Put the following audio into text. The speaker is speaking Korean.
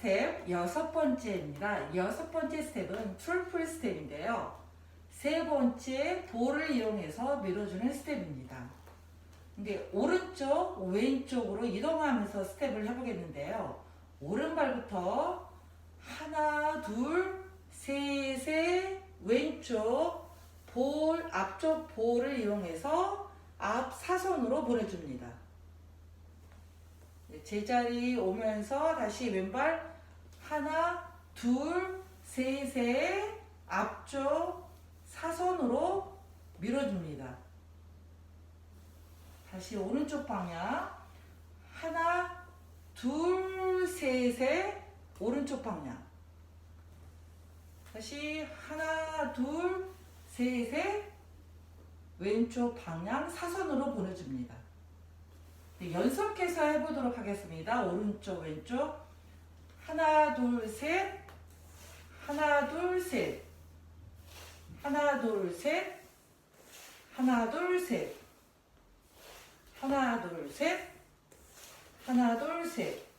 스텝 여섯 번째입니다. 여섯 번째 스텝은 트리플 스텝인데요. 세 번째 볼을 이용해서 밀어주는 스텝입니다. 근데 오른쪽, 왼쪽으로 이동하면서 스텝을 해보겠는데요. 오른발부터 하나, 둘, 셋, 셋, 왼쪽 볼, 앞쪽 볼을 이용해서 앞 사선으로 보내줍니다. 네, 제자리 오면서 다시 왼발 하나, 둘, 셋, 셋, 앞쪽 사선으로 밀어줍니다. 다시 오른쪽 방향 하나, 둘, 셋, 셋, 오른쪽 방향. 다시 하나, 둘, 셋, 셋, 왼쪽 방향 사선으로 보내줍니다. 네, 연속해서 해보도록 하겠습니다. 오른쪽, 왼쪽. 하나, 둘, 셋. 하나, 둘, 셋. 하나, 둘, 셋. 하나, 둘, 셋. 하나, 둘, 셋. 하나, 둘, 셋.